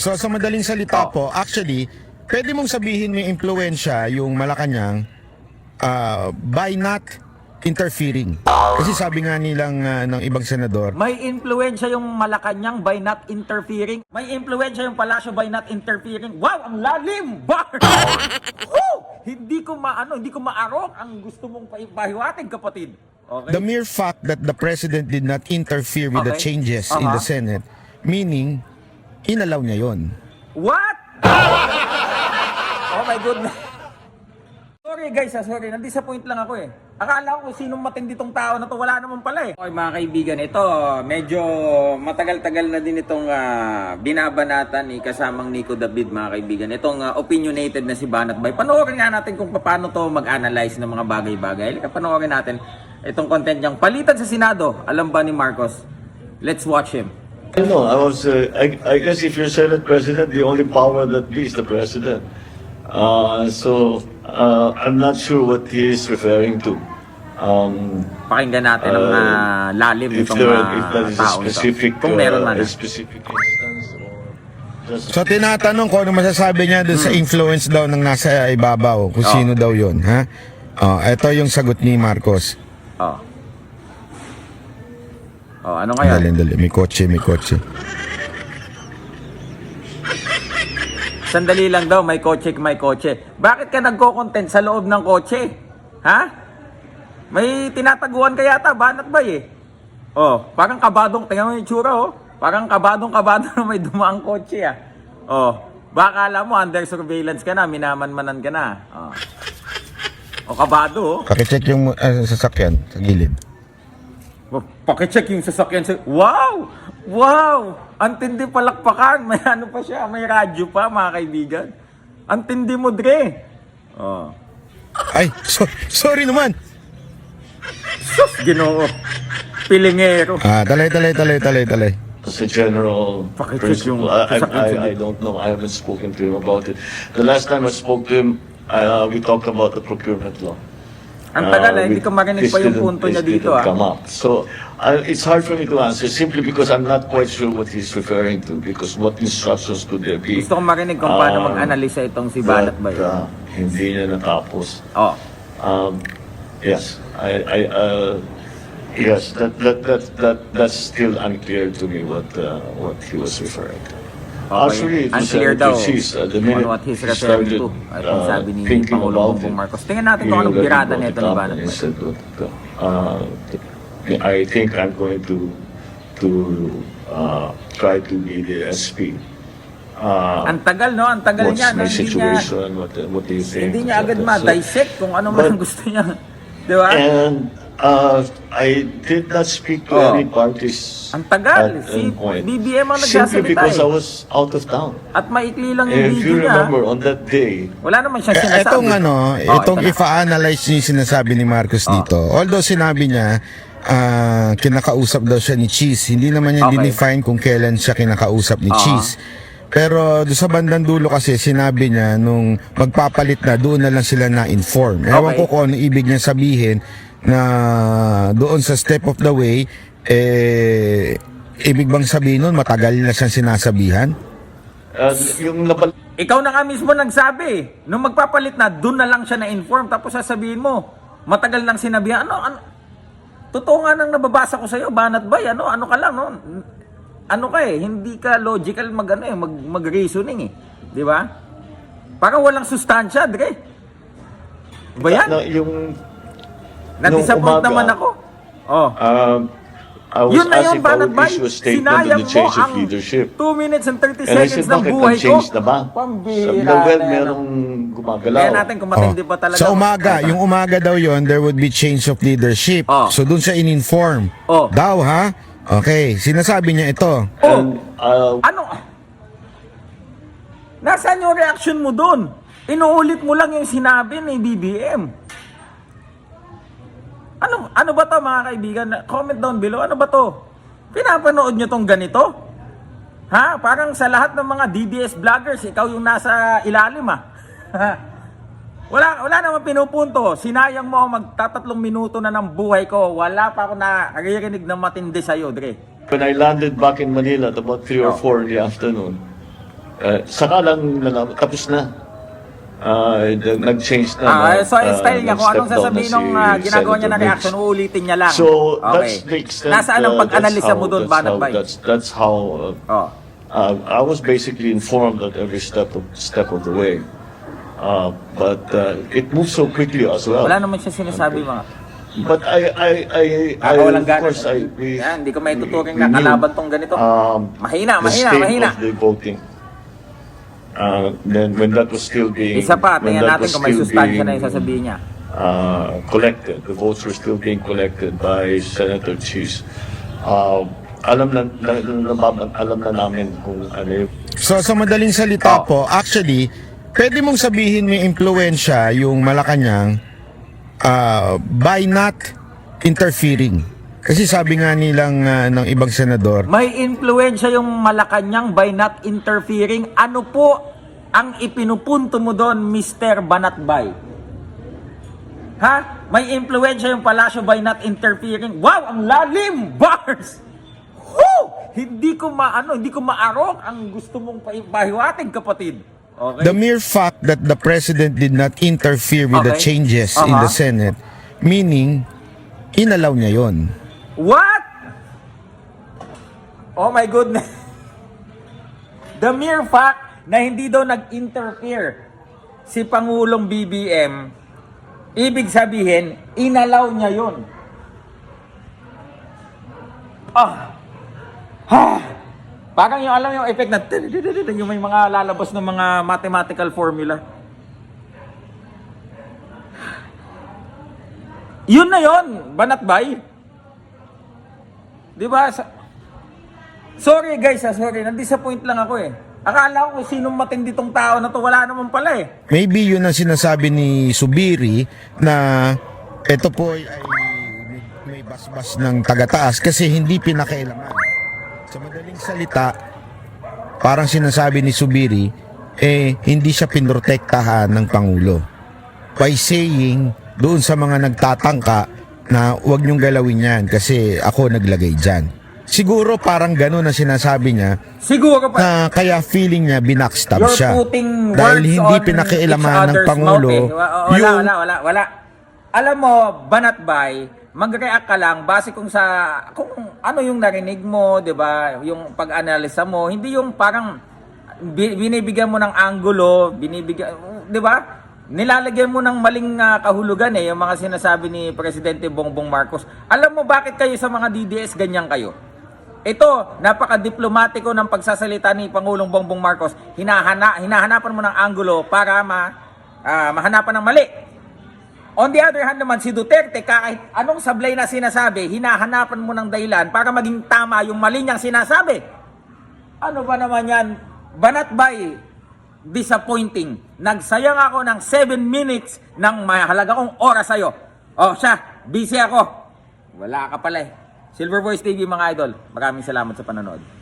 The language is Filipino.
So sa madaling salita Oh. po, actually, pwede mong sabihin may impluensya yung Malacanang ah, by not interfering. Kasi sabi nga nilang ah, ng ibang senador, May influensya yung Malacanang by not interfering. May influensya yung Palasyo by not interfering. Wow, ang lalim! Bar! Woo! Hindi ko maano, hindi ko maarok ang gusto mong pahiwatig, kapatid. Okay? the mere fact that the president did not interfere with the Okay. changes in the Uh-huh. Senate, meaning, inalaw niya yon. What? oh my goodness. Sorry guys, ah, sorry. Nandisappoint lang ako eh. Akala ko sinong matindi tong tao na to, wala naman pala eh. Okay mga kaibigan, ito medyo matagal-tagal na din itong ah, binabanatan ni kasamang Nico David mga kaibigan. Itong ah, opinionated na si Banat Bay. Panoorin nga natin kung paano to mag-analyze ng mga bagay-bagay. Halika panoorin natin itong content niyang palitan sa Senado. Alam ba ni Marcos? Let's watch him. I know. I was. Uh, I, I guess if you're Senate President, the only power that be is the President. Uh, so uh, I'm not sure what he is referring to. Um, Pakinggan natin ang ah, lalim if, there, ah, if that is a tao specific, Kung meron man. uh, a specific instance or just So tinatanong ko ano masasabi niya dun Hmm. sa influence daw ng nasa ibabaw, kung Oh. sino daw yon, ha? Oh, ito yung sagot ni Marcos. Oh. Oh, ano kaya? Dali, dali. May kotse, may kotse. Sandali lang daw, may kotse, may kotse. Bakit ka nagko-content sa loob ng kotse? Ha? May tinataguan ka yata, banat ba eh? Oh, parang kabadong, tingnan mo yung tsura oh. Parang kabadong kabado na may dumaang kotse ah. Oh, baka alam mo, under surveillance ka na, minamanmanan ka na. Oh. O kabado oh. Pakicheck yung ah, sasakyan sa gilid. Pakicheck yung sasakyan sa... Wow! Wow! Ang tindi palakpakan. May ano pa siya, may radyo pa mga kaibigan. Ang tindi mo, Dre. Oh. Ay, so, sorry naman. Sus, ginoo. Pilingero. Ah, talay, talay, talay, talay, talay. as a general principle. I, I, I don't know. I haven't spoken to him about it. The last time I spoke to him, uh, we talked about the procurement law. Ang tagal Uh, eh, hindi ko marinig pa yung punto niya dito ah. come up. So I it's hard for me to answer simply because I'm not quite sure what he's referring to because what instructions could there be Gusto ko marinig kung paano Um, mag-analisa itong si Banat ba yun. uh, hindi niya natapos. Oh. Um, yes, I, I uh, yes, that, that, that, that, that's still unclear to me what, uh, what he was referring to. Actually, it was Unclear uh, daw disease, uh, the kung minute ano what he's he referring started, to. At kung uh, sabi ni thinking Pangulong Bongbong Marcos. Tingnan natin kung anong brought nito it ni up Banat "Look, uh, I think I'm going to to uh, try to be the SP. Uh, Ang tagal no, ang tagal what's niya. no? my Hindi niya, situation? What, what do you think? hindi niya agad So- ma-dissect kung ano man gusto niya. Di ba? And uh, I did not speak to Oh. any parties. Ang tagal. at Si any point. BBM ang Simply nagsasalita because eh. I was out of town. At maikli lang yung if you niya. remember, on that day, Wala naman siyang Eh, sinasabi. Itong ano, Oh, itong ito na. ifa-analyze niyo yung sinasabi ni Marcos Oh. dito. Although sinabi niya, ah, kinakausap daw siya ni Cheese. Hindi naman niya Okay. dinefine kung kailan siya kinakausap ni Ah. Cheese. Pero doon sa bandang dulo kasi sinabi niya nung magpapalit na doon na lang sila na-inform. Ewan Okay. ko kung ano ibig niya sabihin na doon sa step of the way, eh, ibig bang sabihin nun matagal na siyang sinasabihan? uh, yung napal- Ikaw na nga mismo nagsabi. Nung magpapalit na, doon na lang siya na-inform. Tapos sasabihin mo, matagal nang sinabihan. Ano, ano? Totoo nga nang nababasa ko sa'yo, banat ba? Ano, ano ka lang, no? Ano ka eh, hindi ka logical mag, ano, eh, mag, mag-reasoning eh. Di ba? Parang walang sustansya, Dre. Ba yan? na, yung Na-disappoint naman ako. Oh. um, I was Yun na yun, Banat Bay. issue a statement on Sinayang the mo change of ang leadership. 2 minutes and 30 And I seconds said, ng buhay ko. na ba? Pambira Sabi na, well, na yan. merong gumagalaw. Kaya natin kung matindi Oh. ba talaga. Sa umaga, yung umaga daw yon there would be change of leadership. Oh. So dun siya in-inform. Oh. Daw ha? Okay, sinasabi niya ito. Oh, And, uh, ano? Nasaan yung reaction mo doon? Inuulit mo lang yung sinabi ni BBM. To mga kaibigan? Comment down below. Ano ba to? Pinapanood nyo tong ganito? Ha? Parang sa lahat ng mga DDS vloggers, ikaw yung nasa ilalim ah. wala, wala naman pinupunto. Sinayang mo ako magtatatlong minuto na ng buhay ko. Wala pa ako naririnig na matindi sa'yo, Dre. when I landed back in Manila at about 3 or Oh. 4 in the afternoon, uh, saka lang tapos na. Uh, nag-change na. Ah, so yung Uh, style niya, kung anong sasabihin nung ah, ginagawa niya na reaction, uulitin niya lang. So, okay. that's the extent. Nasaan ang uh, pag-analisa mo doon, Banat that's That's, that's how uh, Oh. uh, I was basically informed at every step of, step of the way. Uh, but uh, it moved so quickly as well. Wala naman siya sinasabi mga. But I, I, I, I, Ah, walang of gana. course, I, we, Yan, hindi ko may tuturing na kalaban tong ganito. Um, Mahina, mahina, state mahina. of the voting. Uh, then when that was still being, Isa pa, when tingnan that natin was kung may still sustansya na being, yung sasabihin niya. uh, collected, the votes were still being collected by Senator Cheese. Uh, alam na, na, na, na- alam na namin kung ano yung So sa madaling salita Oh. po, actually, pwede mong sabihin may impluensya yung Malacanang uh, by not interfering. Kasi sabi nga nilang uh, ng ibang senador, May influensya yung Malacanang by not interfering. Ano po ang ipinupunto mo doon, Mr. Banatbay? Ha? May influensya yung palasyo by not interfering. Wow, ang lalim! Bars! Woo! Hindi ko maano, hindi ko maarok ang gusto mong pa- pahiwatig, kapatid. Okay? the mere fact that the president did not interfere with the Okay. changes in the Uh-huh. Senate, meaning, inalaw niya yon. What? Oh my goodness. The mere fact na hindi daw nag-interfere si Pangulong BBM, ibig sabihin, inalaw niya yun. Ah. Ah. Parang yung alam yung effect na yung may mga lalabas ng mga mathematical formula. Yun na yun, banat bay. Di ba? Sorry guys, ah, sorry. Nandisappoint lang ako eh. Akala ko sinong matindi tong tao na to, wala naman pala eh. Maybe yun ang sinasabi ni Subiri na ito po ay, ay may, may basbas ng tagataas kasi hindi pinakailaman. Sa madaling salita, parang sinasabi ni Subiri, eh hindi siya pinrotektahan ng Pangulo. By saying doon sa mga nagtatangka na huwag niyong galawin yan kasi ako naglagay dyan. Siguro parang ganun ang sinasabi niya Siguro pa. na kaya feeling niya binackstab You're siya. putting Dahil words hindi on each ng other's Pangulo mouth, eh. Wa- Wala, yung wala, wala, wala. Alam mo, banat bay, mag-react ka lang base kung sa, kung ano yung narinig mo, di ba? Yung pag-analisa mo, hindi yung parang bi- binibigyan mo ng angulo, binibigyan, di ba? Nilalagyan mo ng maling ah, kahulugan eh, yung mga sinasabi ni Presidente Bongbong Marcos. Alam mo bakit kayo sa mga DDS ganyan kayo? Ito, napaka-diplomatiko ng pagsasalita ni Pangulong Bongbong Marcos. Hinahana, hinahanapan mo ng anggulo para ma, ah, mahanapan ng mali. On the other hand naman, si Duterte, kahit anong sablay na sinasabi, hinahanapan mo ng dahilan para maging tama yung mali niyang sinasabi. Ano ba naman yan? Banat bay, disappointing. Nagsayang ako ng 7 minutes ng mahalaga kong oras sa'yo. Oh, siya, busy ako. Wala ka pala eh. Silver Voice TV mga idol, maraming salamat sa panonood.